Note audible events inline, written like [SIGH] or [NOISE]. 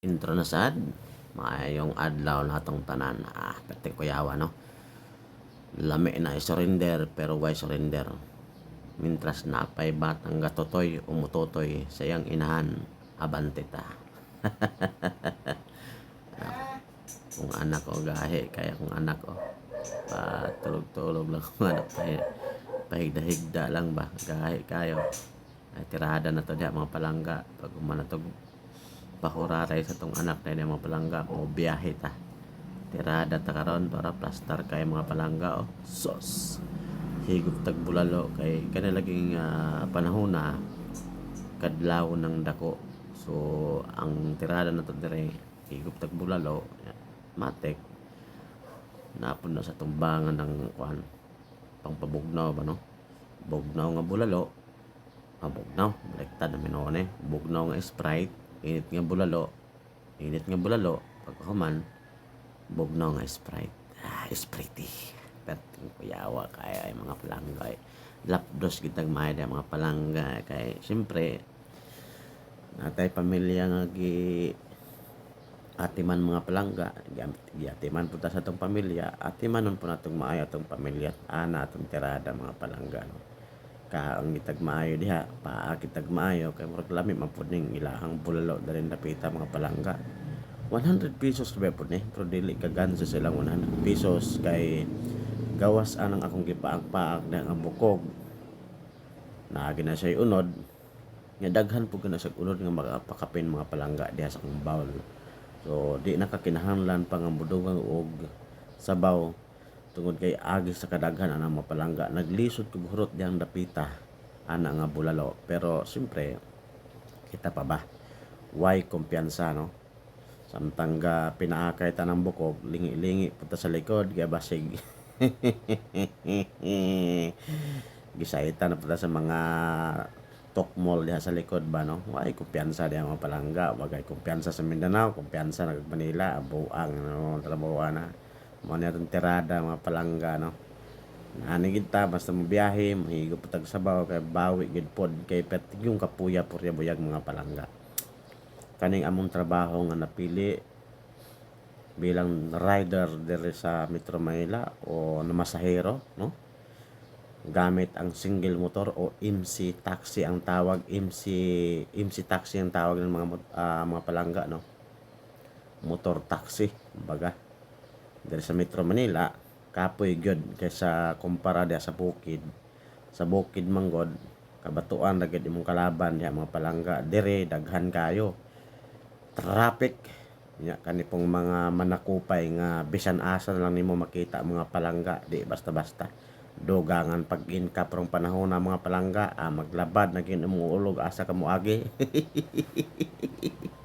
Intro na sad. Maayong adlaw natong tanan. Ah, perting kuyawa no. Lami na surrender pero why surrender? Mintras napay batang gatotoy umutotoy sa iyang inahan abante ta. [LAUGHS] kung anak ko gahi kaya kung anak ko patulog-tulog lang kung anak pa pahigda-higda lang ba gahi kayo ay tirada na to diha mga palangga pag umanatog pahuraray sa tong anak na mga palangga o biyahe ta. Tirada ta karon para plastar kay mga palangga o sos. Higop tag bulalo kay kana laging uh, panahon na kadlaw ng dako. So ang tirada na to dire higop tag bulalo matek. Napon na sa tumbangan ng kuan pangpabugnaw ba no? Bugnaw nga bulalo. Ah, bugnaw baliktad na minone. Bugnaw nga sprite init nga bulalo. Init nga bulalo. Pagkahuman bugnaw nga sprite. Ah sprite perting kuyawa kaya ay mga palangga ay lapdos kitag maayda mga palangga kay. Siyempre natay pamilya nga gi atiman mga palangga. Giatiman po ta sa atong pamilya. Atimanon po natong maayo atong pamilya. Ana atong tirada mga palangga no ka ang gitag maayo diha paa kitag maayo kay murag lami man pud ning ilahang bulalo dalin napita mga palangga. 100 pesos ba po ni? Pero dili ka gansa silang 100 pesos kay gawas anang akong gipaag-paag na ang bukog. Na gina siya unod. Nga daghan gina sa unod nga makapakapin mga palangga diha sa akong bowl. So, di nakakinahanglan pa nga mudugang og sabaw tungod kay agi sa kadaghan ana mapalangga naglisod kog hurot diyang dapita ana nga bulalo. Pero siyempre kita pa ba? Why kumpiyansa no? Samtang ga pinaakay ta ng bukog lingi-lingi punta sa likod kaya basig [LAUGHS] gisaita na punta sa mga Tokmol diha sa likod ba no? Ay kumpiyansa diha mga palangga? Wagay kumpiyansa sa Mindanao kumpiyansa nag Manila buang no? Trabaho na mo na itong tirada mga palangga no? Ani kita basta mo biyahe mahigop tag sabaw kay bawi gid pod kay pet yung kapuya purya buyag mga palangga. Kaning among trabaho nga napili bilang rider diri sa Metro Manila o na masahero no? Gamit ang single motor o MC taxi ang tawag MC MC taxi ang tawag ng mga uh, mga palangga no? Motor taxi baga diri sa Metro Manila kapoy gyud kaysa kumpara dia sa bukid. Sa bukid manggod kabatuan ra gyud imong kalaban diha mga palangga. Dire daghan kayo. Traffic nya kani pong mga manakupay nga bisan asa lang nimo makita mga palangga. Di basta-basta. Dogangan pag inka prong panahon na mga palangga. Ah, maglabad naging umuulog asa kamo agi [LAUGHS]